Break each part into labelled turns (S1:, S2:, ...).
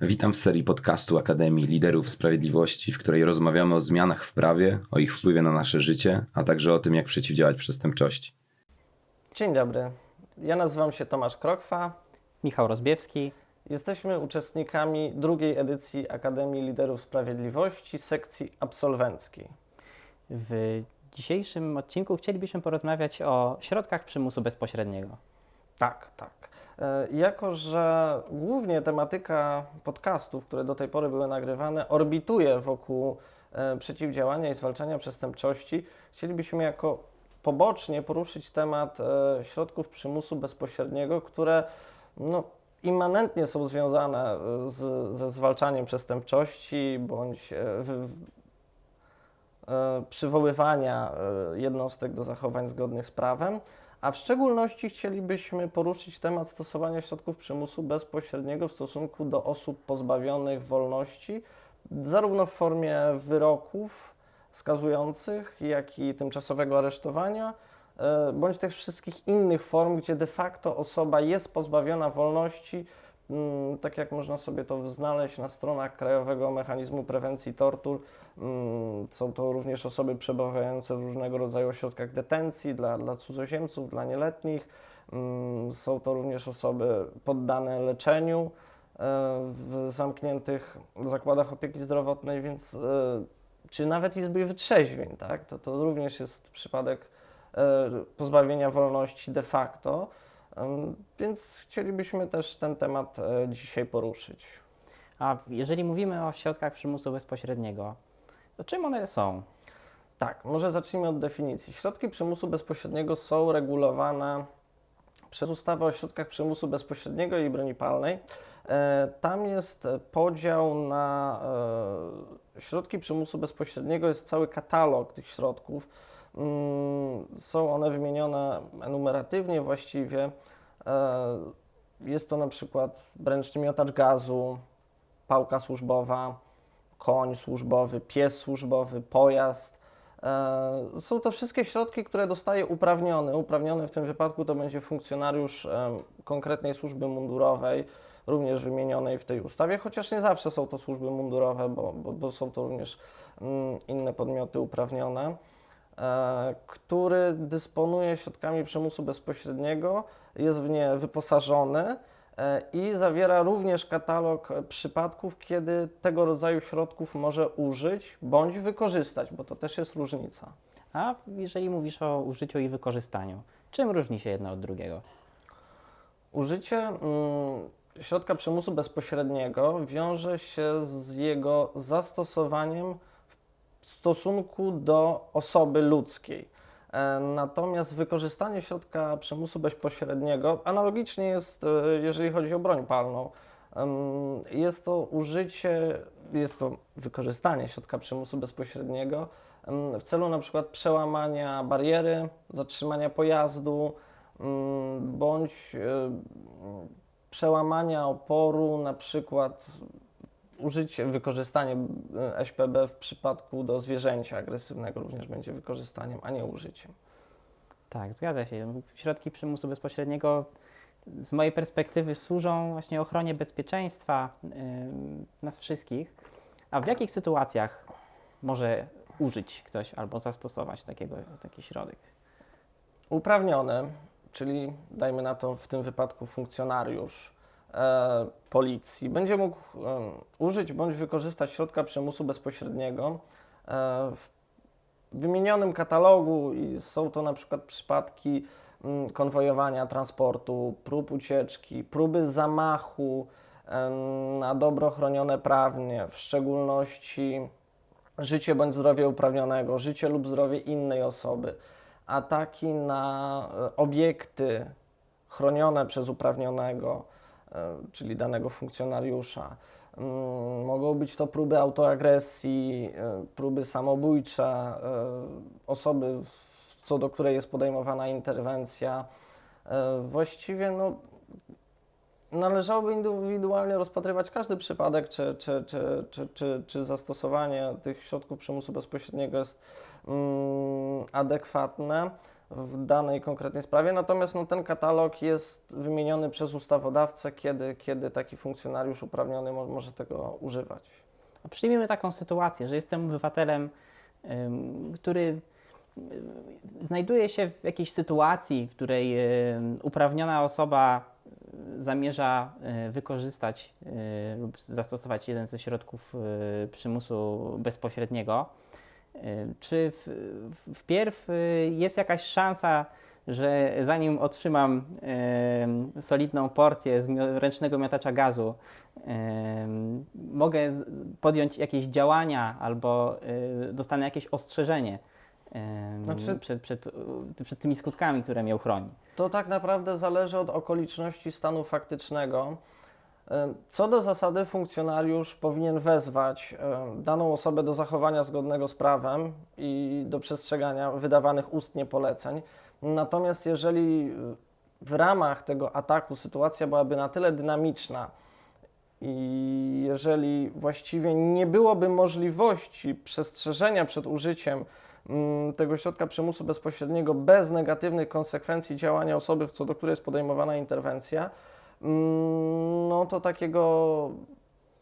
S1: Witam w serii podcastu Akademii Liderów Sprawiedliwości, w której rozmawiamy o zmianach w prawie, o ich wpływie na nasze życie, a także o tym, jak przeciwdziałać przestępczości.
S2: Dzień dobry. Ja nazywam się Tomasz Krokwa.
S3: Michał Rozbiewski.
S2: Jesteśmy uczestnikami drugiej edycji Akademii Liderów Sprawiedliwości sekcji absolwenckiej.
S3: W dzisiejszym odcinku chcielibyśmy porozmawiać o środkach przymusu bezpośredniego.
S2: Tak, tak. E, Jako, że głównie tematyka podcastów, które do tej pory były nagrywane, orbituje wokół e, przeciwdziałania i zwalczania przestępczości, chcielibyśmy jako pobocznie poruszyć temat e, środków przymusu bezpośredniego, które no, immanentnie są związane z, ze zwalczaniem przestępczości bądź e, przywoływania jednostek do zachowań zgodnych z prawem. A w szczególności chcielibyśmy poruszyć temat stosowania środków przymusu bezpośredniego w stosunku do osób pozbawionych wolności, zarówno w formie wyroków skazujących, jak i tymczasowego aresztowania, e, bądź tych wszystkich innych form, gdzie de facto osoba jest pozbawiona wolności, tak jak można sobie to znaleźć na stronach Krajowego Mechanizmu Prewencji Tortur. Mm, Są to również osoby przebywające w różnego rodzaju ośrodkach detencji dla, dla cudzoziemców, dla nieletnich. Mm, Są to również osoby poddane leczeniu e, w zamkniętych zakładach opieki zdrowotnej, więc e, czy nawet izby wytrzeźwień, tak? To, to również jest przypadek e, pozbawienia wolności de facto. Więc chcielibyśmy też ten temat e, dzisiaj poruszyć.
S3: A jeżeli mówimy o środkach przymusu bezpośredniego, to czym one są?
S2: Tak, może zacznijmy od definicji. Środki przymusu bezpośredniego są regulowane przez ustawę o środkach przymusu bezpośredniego i broni palnej. E, Tam jest podział na e, środki przymusu bezpośredniego, jest cały katalog tych środków. Mm, Są one wymienione enumeratywnie właściwie. E, Jest to na przykład ręczny miotacz gazu, pałka służbowa, koń służbowy, pies służbowy, pojazd. E, Są to wszystkie środki, które dostaje uprawniony. Uprawniony w tym wypadku to będzie funkcjonariusz em, konkretnej służby mundurowej, również wymienionej w tej ustawie, chociaż nie zawsze są to służby mundurowe, bo, bo, bo są to również mm, inne podmioty uprawnione, e, który dysponuje środkami przymusu bezpośredniego, jest w nie wyposażony e, i zawiera również katalog e, przypadków, kiedy tego rodzaju środków może użyć bądź wykorzystać, bo to też jest różnica.
S3: A jeżeli mówisz o użyciu i wykorzystaniu, czym różni się jedno od drugiego?
S2: Użycie mm, środka przymusu bezpośredniego wiąże się z jego zastosowaniem stosunku do osoby ludzkiej. E, Natomiast wykorzystanie środka przymusu bezpośredniego analogicznie jest, e, jeżeli chodzi o broń palną. Jest to użycie, jest to wykorzystanie środka przymusu bezpośredniego w celu na przykład przełamania bariery, zatrzymania pojazdu, bądź e, przełamania oporu, na przykład użycie, wykorzystanie e, SPB w przypadku do zwierzęcia agresywnego również będzie wykorzystaniem, a nie użyciem.
S3: Tak, zgadza się. Środki przymusu bezpośredniego z mojej perspektywy służą właśnie ochronie bezpieczeństwa ym, nas wszystkich. A w jakich sytuacjach może użyć ktoś albo zastosować takiego, taki środek?
S2: Uprawniony, czyli dajmy na to w tym wypadku funkcjonariusz policji, będzie mógł em, użyć bądź wykorzystać środka przymusu bezpośredniego e, w wymienionym katalogu i są to na przykład przypadki mm, konwojowania transportu, prób ucieczki, próby zamachu na dobro chronione prawnie, w szczególności życie bądź zdrowie uprawnionego, życie lub zdrowie innej osoby, ataki na e, obiekty chronione przez uprawnionego, e, czyli danego funkcjonariusza. Mm, Mogą być to próby autoagresji, e, próby samobójcze, e, osoby, co do której jest podejmowana interwencja. E, Właściwie no, należałoby indywidualnie rozpatrywać każdy przypadek, czy, czy, czy, czy, czy, czy zastosowanie tych środków przymusu bezpośredniego jest mm, adekwatne. W danej konkretnej sprawie, natomiast no, ten katalog jest wymieniony przez ustawodawcę, kiedy, kiedy taki funkcjonariusz uprawniony mo- może tego używać.
S3: Przyjmijmy taką sytuację, że jestem obywatelem, który znajduje się w jakiejś sytuacji, w której uprawniona osoba zamierza y, wykorzystać y, lub zastosować jeden ze środków y, przymusu bezpośredniego. Czy w, wpierw y, jest jakaś szansa, że zanim otrzymam y, solidną porcję z ręcznego miotacza gazu, Ym, mogę podjąć jakieś działania albo y, dostanę jakieś ostrzeżenie ym,
S2: Znaczy-
S3: przed, przed, przed tymi skutkami, które mnie uchroni.
S2: To tak naprawdę zależy od okoliczności stanu faktycznego. Co do zasady, funkcjonariusz powinien wezwać daną osobę do zachowania zgodnego z prawem i do przestrzegania wydawanych ustnie poleceń. Natomiast jeżeli w ramach tego ataku sytuacja byłaby na tyle dynamiczna i jeżeli właściwie nie byłoby możliwości przestrzeżenia przed użyciem mm, tego środka przymusu bezpośredniego bez negatywnych konsekwencji działania osoby, co do której jest podejmowana interwencja, no to takiego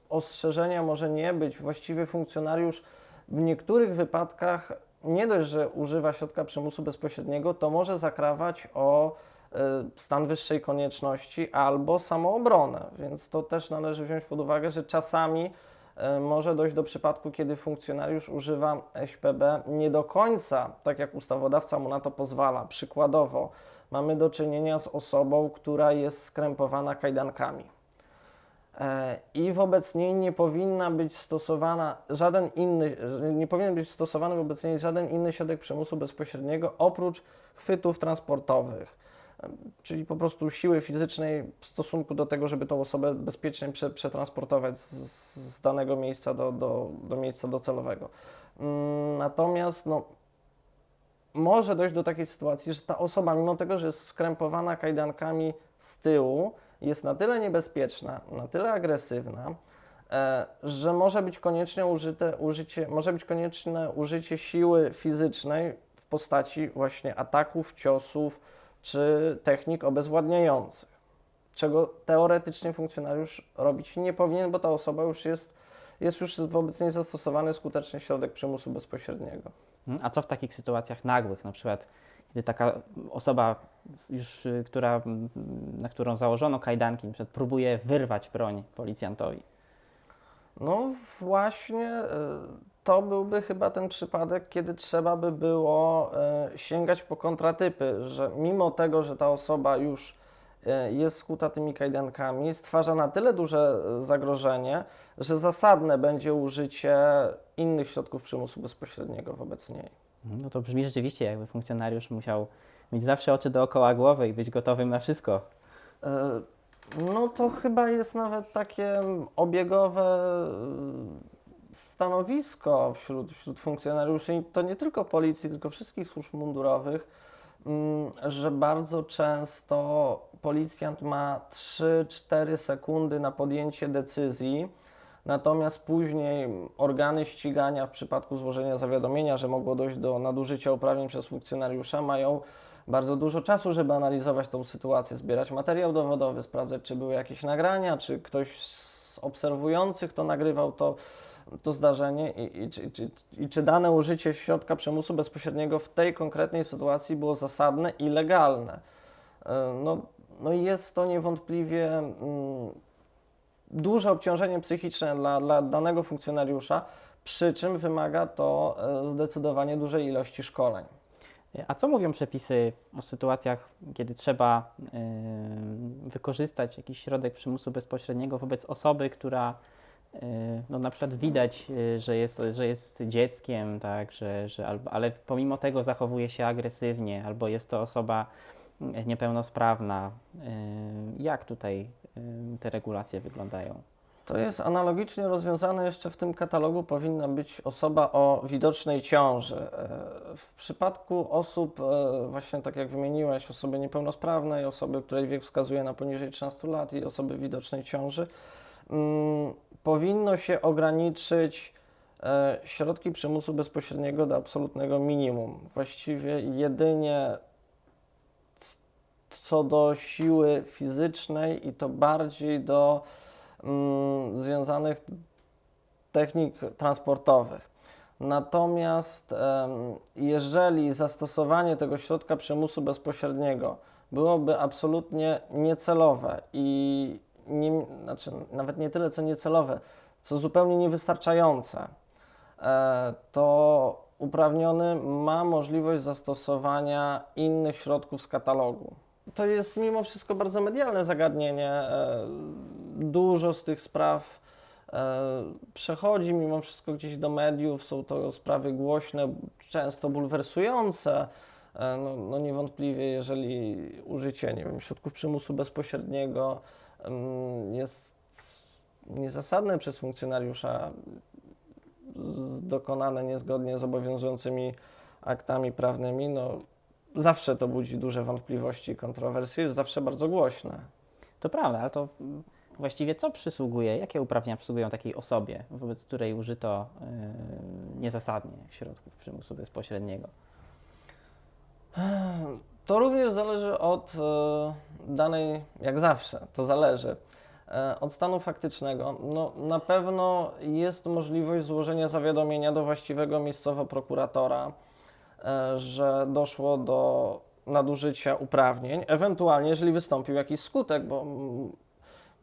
S2: ostrzeżenia może nie być. Właściwie funkcjonariusz w niektórych wypadkach nie dość, że używa środka przymusu bezpośredniego, to może zakrawać o e, stan wyższej konieczności albo samoobronę. Więc to też należy wziąć pod uwagę, że czasami e, może dojść do przypadku, kiedy funkcjonariusz używa SPB nie do końca tak, jak ustawodawca mu na to pozwala. Przykładowo, mamy do czynienia z osobą, która jest skrępowana kajdankami. E, I wobec niej nie powinna być stosowana żaden inny, nie powinien być stosowany wobec niej żaden inny środek przymusu bezpośredniego oprócz chwytów transportowych, E, czyli po prostu siły fizycznej w stosunku do tego, żeby tą osobę bezpiecznie prze, przetransportować z, z danego miejsca do, do, do miejsca docelowego. Mm, Natomiast no, może dojść do takiej sytuacji, że ta osoba, mimo tego, że jest skrępowana kajdankami z tyłu, jest na tyle niebezpieczna, na tyle agresywna, e, że może być koniecznie użyte, użycie, może być konieczne użycie siły fizycznej w postaci właśnie ataków, ciosów czy technik obezwładniających. Czego teoretycznie funkcjonariusz robić nie powinien, bo ta osoba już jest, jest już wobec niej zastosowany skutecznie środek przymusu bezpośredniego.
S3: Mm, A co w takich sytuacjach nagłych, na przykład kiedy taka osoba już, y, która, na którą założono kajdanki, przykład próbuje wyrwać broń policjantowi?
S2: No właśnie e, to byłby chyba ten przypadek, kiedy trzeba by było e, sięgać po kontratypy, że mimo tego, że ta osoba już jest skuta tymi kajdankami, stwarza na tyle duże e, zagrożenie, że zasadne będzie użycie innych środków przymusu bezpośredniego wobec niej.
S3: No to brzmi rzeczywiście, jakby funkcjonariusz musiał mieć zawsze oczy dookoła głowy i być gotowym na wszystko.
S2: E, No to chyba jest nawet takie obiegowe e, stanowisko wśród, wśród funkcjonariuszy, i to nie tylko policji, tylko wszystkich służb mundurowych, że bardzo często policjant ma 3-4 sekundy na podjęcie decyzji, natomiast później organy ścigania w przypadku złożenia zawiadomienia, że mogło dojść do nadużycia uprawnień przez funkcjonariusza, mają bardzo dużo czasu, żeby analizować tą sytuację, zbierać materiał dowodowy, sprawdzać, czy były jakieś nagrania, czy ktoś z obserwujących to nagrywał to, to zdarzenie i, i, czy, i czy dane użycie środka przymusu bezpośredniego w tej konkretnej sytuacji było zasadne i legalne. E, No, no jest to niewątpliwie mm, duże obciążenie psychiczne dla, dla danego funkcjonariusza, przy czym wymaga to e, zdecydowanie dużej ilości szkoleń.
S3: A co mówią przepisy o sytuacjach, kiedy trzeba y, wykorzystać jakiś środek przymusu bezpośredniego wobec osoby, która no na przykład widać, y, że jest, że jest dzieckiem, tak, że, że ale pomimo tego zachowuje się agresywnie, albo jest to osoba y, niepełnosprawna. Y, jak tutaj y, te regulacje wyglądają?
S2: To jest analogicznie rozwiązane jeszcze w tym katalogu powinna być osoba o widocznej ciąży. W przypadku osób, właśnie tak jak wymieniłeś, osoby niepełnosprawnej, osoby, której wiek wskazuje na poniżej 13 lat i osoby widocznej ciąży, powinno się ograniczyć e, środki przymusu bezpośredniego do absolutnego minimum. Właściwie jedynie co do siły fizycznej i to bardziej do mm, związanych technik transportowych. Natomiast jeżeli zastosowanie tego środka przymusu bezpośredniego byłoby absolutnie niecelowe i nie, znaczy nawet nie tyle co niecelowe, co zupełnie niewystarczające, e, to uprawniony ma możliwość zastosowania innych środków z katalogu. To jest mimo wszystko bardzo medialne zagadnienie. e, Dużo z tych spraw e, przechodzi mimo wszystko gdzieś do mediów. Są to sprawy głośne, często bulwersujące. No, no niewątpliwie, jeżeli użycie nie wiem, środków przymusu bezpośredniego jest niezasadne przez funkcjonariusza, dokonane niezgodnie z obowiązującymi aktami prawnymi, no zawsze to budzi duże wątpliwości i kontrowersje, jest zawsze bardzo głośne.
S3: To prawda, ale to właściwie co przysługuje, jakie uprawnienia przysługują takiej osobie, wobec której użyto y, niezasadnie środków przymusu bezpośredniego?
S2: To również zależy od e, danej, jak zawsze, to zależy e, od stanu faktycznego. No, na pewno jest możliwość złożenia zawiadomienia do właściwego miejscowo prokuratora, e, że doszło do nadużycia uprawnień, ewentualnie jeżeli wystąpił jakiś skutek, bo mm,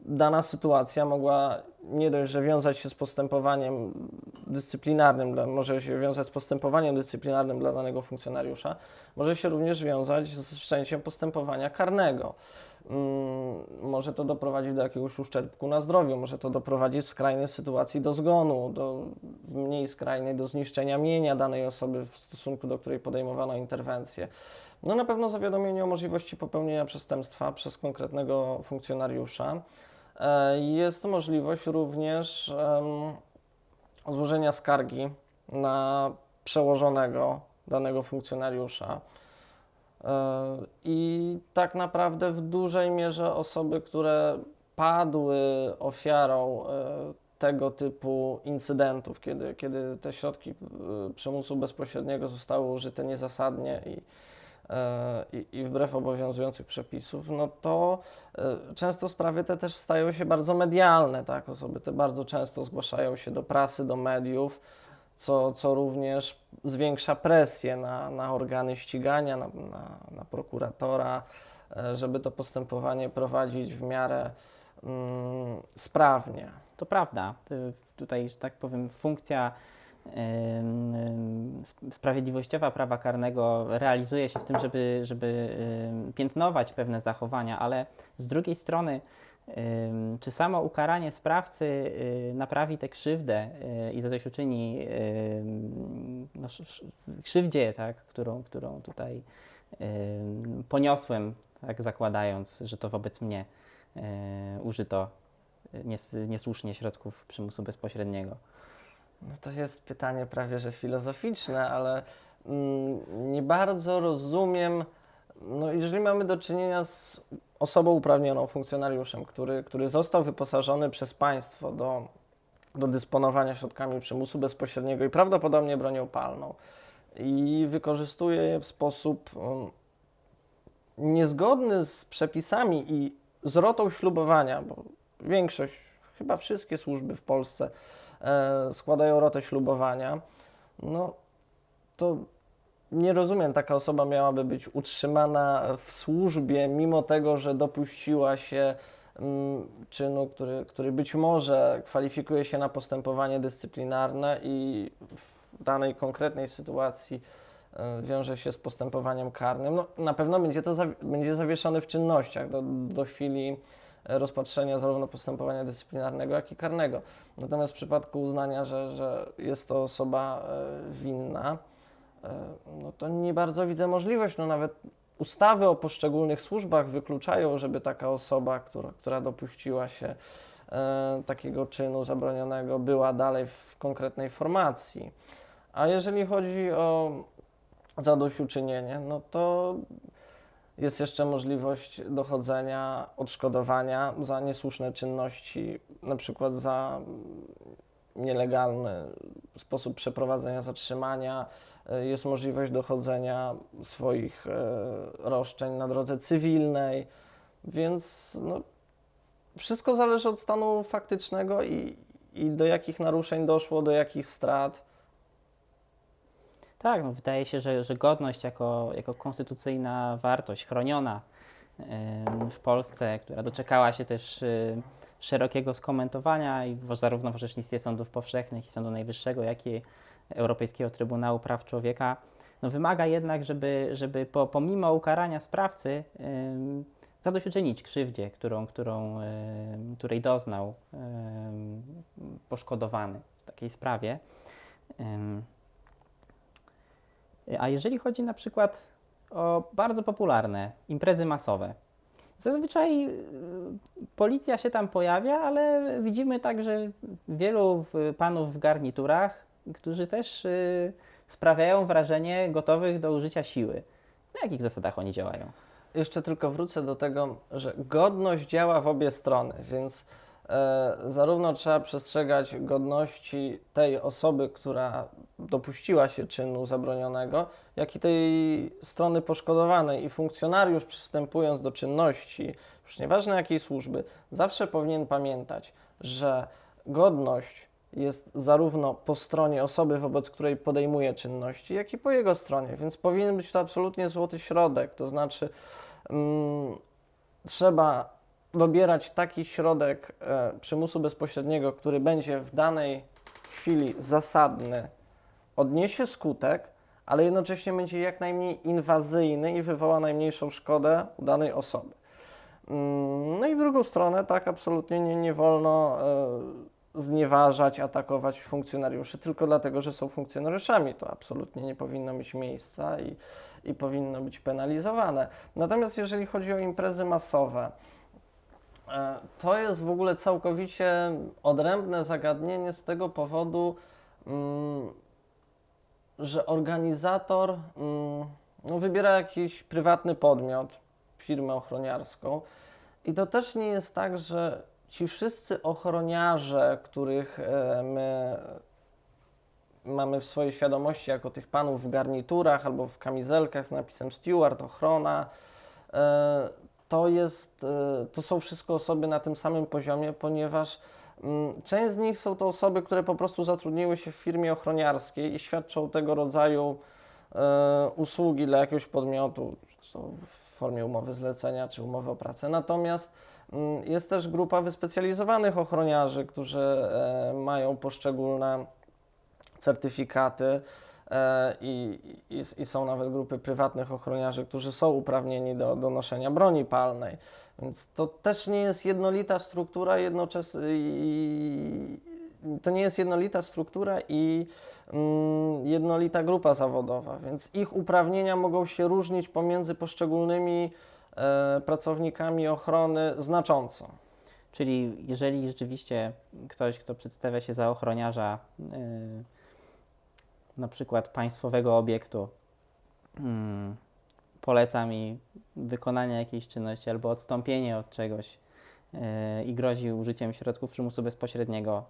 S2: dana sytuacja mogła nie dość, że wiązać się z postępowaniem dyscyplinarnym, dla, może się wiązać z postępowaniem dyscyplinarnym dla danego funkcjonariusza, może się również wiązać z wszczęciem postępowania karnego. Mm, Może to doprowadzić do jakiegoś uszczerbku na zdrowiu, może to doprowadzić w skrajnej sytuacji do zgonu, do w mniej skrajnej do zniszczenia mienia danej osoby, w stosunku do której podejmowano interwencję. No na pewno zawiadomienie o możliwości popełnienia przestępstwa przez konkretnego funkcjonariusza. E, Jest możliwość również złożenia skargi na przełożonego danego funkcjonariusza. E, I tak naprawdę w dużej mierze osoby, które padły ofiarą e, tego typu incydentów, kiedy, kiedy te środki przymusu bezpośredniego zostały użyte niezasadnie i, i, i wbrew obowiązujących przepisów, no to e, często sprawy te też stają się bardzo medialne, tak? Osoby te bardzo często zgłaszają się do prasy, do mediów, co, co również zwiększa presję na, na organy ścigania, na, na, na prokuratora, e, żeby to postępowanie prowadzić w miarę mm, sprawnie.
S3: To prawda. Y, Tutaj, że tak powiem, funkcja sprawiedliwościowa prawa karnego realizuje się w tym, żeby, żeby piętnować pewne zachowania, ale z drugiej strony, czy samo ukaranie sprawcy y, naprawi tę krzywdę y, i zadośćuczyni no, krzywdzie, tak, którą, którą tutaj poniosłem, tak, zakładając, że to wobec mnie y, użyto nies, niesłusznie środków przymusu bezpośredniego.
S2: No to jest pytanie prawie że filozoficzne, ale mm, nie bardzo rozumiem, no jeżeli mamy do czynienia z osobą uprawnioną, funkcjonariuszem, który, który został wyposażony przez państwo do, do dysponowania środkami przymusu bezpośredniego i prawdopodobnie bronią palną i wykorzystuje je w sposób mm, niezgodny z przepisami i z rotą ślubowania, bo większość, chyba wszystkie służby w Polsce składają rotę ślubowania, no to nie rozumiem, taka osoba miałaby być utrzymana w służbie, mimo tego, że dopuściła się mm, czynu, który, który być może kwalifikuje się na postępowanie dyscyplinarne i w danej konkretnej sytuacji e, wiąże się z postępowaniem karnym. No, na pewno będzie to będzie zawieszony w czynnościach do, do chwili e, rozpatrzenia zarówno postępowania dyscyplinarnego, jak i karnego. Natomiast w przypadku uznania, że, że jest to osoba e, winna, e, no to nie bardzo widzę możliwość. No nawet ustawy o poszczególnych służbach wykluczają, żeby taka osoba, która, która dopuściła się e, takiego czynu zabronionego, była dalej w konkretnej formacji. A jeżeli chodzi o zadośćuczynienie, no to jest jeszcze możliwość dochodzenia odszkodowania za niesłuszne czynności, na przykład za nielegalne sposób przeprowadzenia zatrzymania, e, jest możliwość dochodzenia swoich e, roszczeń na drodze cywilnej, więc no, wszystko zależy od stanu faktycznego i, i do jakich naruszeń doszło, do jakich strat.
S3: Tak, no wydaje się, że, że godność jako, jako konstytucyjna wartość chroniona w Polsce, która doczekała się też y, szerokiego skomentowania i zarówno w orzecznictwie sądów powszechnych i Sądu Najwyższego, jak i Europejskiego Trybunału Praw Człowieka, no wymaga jednak, żeby, żeby po, pomimo ukarania sprawcy zadośćuczynić krzywdzie, którą, którą, której doznał poszkodowany w takiej sprawie. A jeżeli chodzi na przykład o bardzo popularne imprezy masowe, zazwyczaj y, policja się tam pojawia, ale widzimy także wielu panów w garniturach, którzy też y, sprawiają wrażenie gotowych do użycia siły. Na jakich zasadach oni działają?
S2: Jeszcze tylko wrócę do tego, że godność działa w obie strony, więc zarówno trzeba przestrzegać godności tej osoby, która dopuściła się czynu zabronionego, jak i tej strony poszkodowanej. I funkcjonariusz przystępując do czynności, już nieważne jakiej służby, zawsze powinien pamiętać, że godność jest zarówno po stronie osoby, wobec której podejmuje czynności, jak i po jego stronie, więc powinien być to absolutnie złoty środek, to znaczy mm, trzeba dobierać taki środek e, przymusu bezpośredniego, który będzie w danej chwili zasadny, odniesie skutek, ale jednocześnie będzie jak najmniej inwazyjny i wywoła najmniejszą szkodę u danej osoby. Mm, No i w drugą stronę, tak, absolutnie nie, nie wolno e, znieważać, atakować funkcjonariuszy tylko dlatego, że są funkcjonariuszami. To absolutnie nie powinno mieć miejsca i, i powinno być penalizowane. Natomiast jeżeli chodzi o imprezy masowe, to jest w ogóle całkowicie odrębne zagadnienie z tego powodu, mm, że organizator mm, no, wybiera jakiś prywatny podmiot, firmę ochroniarską. I to też nie jest tak, że ci wszyscy ochroniarze, których e, my mamy w swojej świadomości jako tych panów w garniturach albo w kamizelkach z napisem steward, ochrona, e, to jest, e, to są wszystko osoby na tym samym poziomie, ponieważ mm, część z nich są to osoby, które po prostu zatrudniły się w firmie ochroniarskiej i świadczą tego rodzaju e, usługi dla jakiegoś podmiotu, czy to w formie umowy zlecenia, czy umowy o pracę. Natomiast mm, jest też grupa wyspecjalizowanych ochroniarzy, którzy e, mają poszczególne certyfikaty i, i, i są nawet grupy prywatnych ochroniarzy, którzy są uprawnieni do, do noszenia broni palnej. Więc to też nie jest jednolita struktura, jednoczesnie i to nie jest jednolita struktura i mm, jednolita grupa zawodowa, więc ich uprawnienia mogą się różnić pomiędzy poszczególnymi e, pracownikami ochrony znacząco.
S3: Czyli jeżeli rzeczywiście ktoś, kto przedstawia się za ochroniarza yy, na przykład państwowego obiektu, mm, poleca mi wykonanie jakiejś czynności albo odstąpienie od czegoś yy, i grozi użyciem środków przymusu bezpośredniego,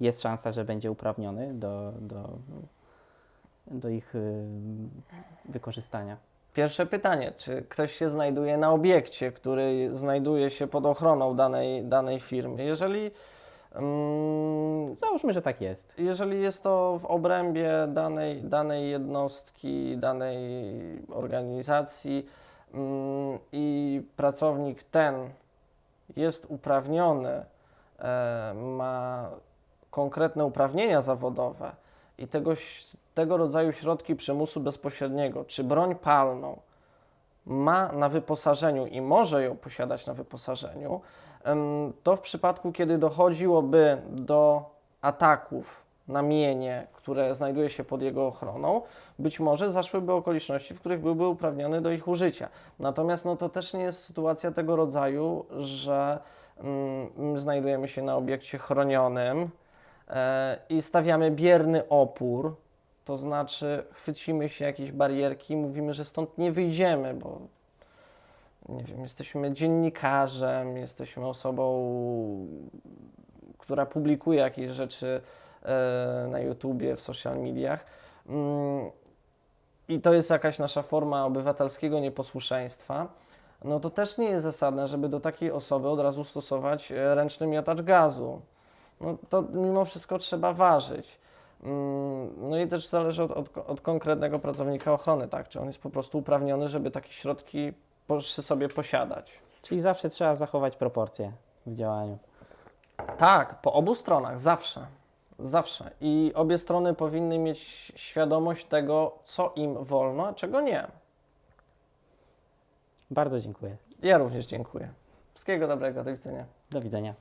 S3: jest szansa, że będzie uprawniony do, do, do ich yy, wykorzystania.
S2: Pierwsze pytanie, czy ktoś się znajduje na obiekcie, który znajduje się pod ochroną danej, danej firmy? Jeżeli, mm,
S3: Załóżmy, że tak jest.
S2: jeżeli jest to w obrębie danej, danej jednostki, danej organizacji mm, i pracownik ten jest uprawniony, e, ma konkretne uprawnienia zawodowe i tegoś, tego rodzaju środki przymusu bezpośredniego, czy broń palną ma na wyposażeniu i może ją posiadać na wyposażeniu, to w przypadku, kiedy dochodziłoby do ataków na mienie, które znajduje się pod jego ochroną, być może zaszłyby okoliczności, w których byłby uprawniony do ich użycia. Natomiast no, to też nie jest sytuacja tego rodzaju, że mm, znajdujemy się na obiekcie chronionym e, i stawiamy bierny opór, to znaczy chwycimy się jakiejś barierki i mówimy, że stąd nie wyjdziemy, bo nie wiem, jesteśmy dziennikarzem, jesteśmy osobą, która publikuje jakieś rzeczy e, na YouTubie, w social mediach. Mm, I to jest jakaś nasza forma obywatelskiego nieposłuszeństwa. No to też nie jest zasadne, żeby do takiej osoby od razu stosować e, ręczny miotacz gazu. No to mimo wszystko trzeba ważyć. Mm, No i też zależy od, od, od konkretnego pracownika ochrony, tak? Czy on jest po prostu uprawniony, żeby takie środki przy sobie posiadać.
S3: Czyli zawsze trzeba zachować proporcje w działaniu.
S2: Tak, po obu stronach, zawsze. Zawsze. I obie strony powinny mieć świadomość tego, co im wolno, a czego nie.
S3: Bardzo dziękuję.
S2: Ja również dziękuję. Wszystkiego dobrego, do widzenia.
S3: Do widzenia.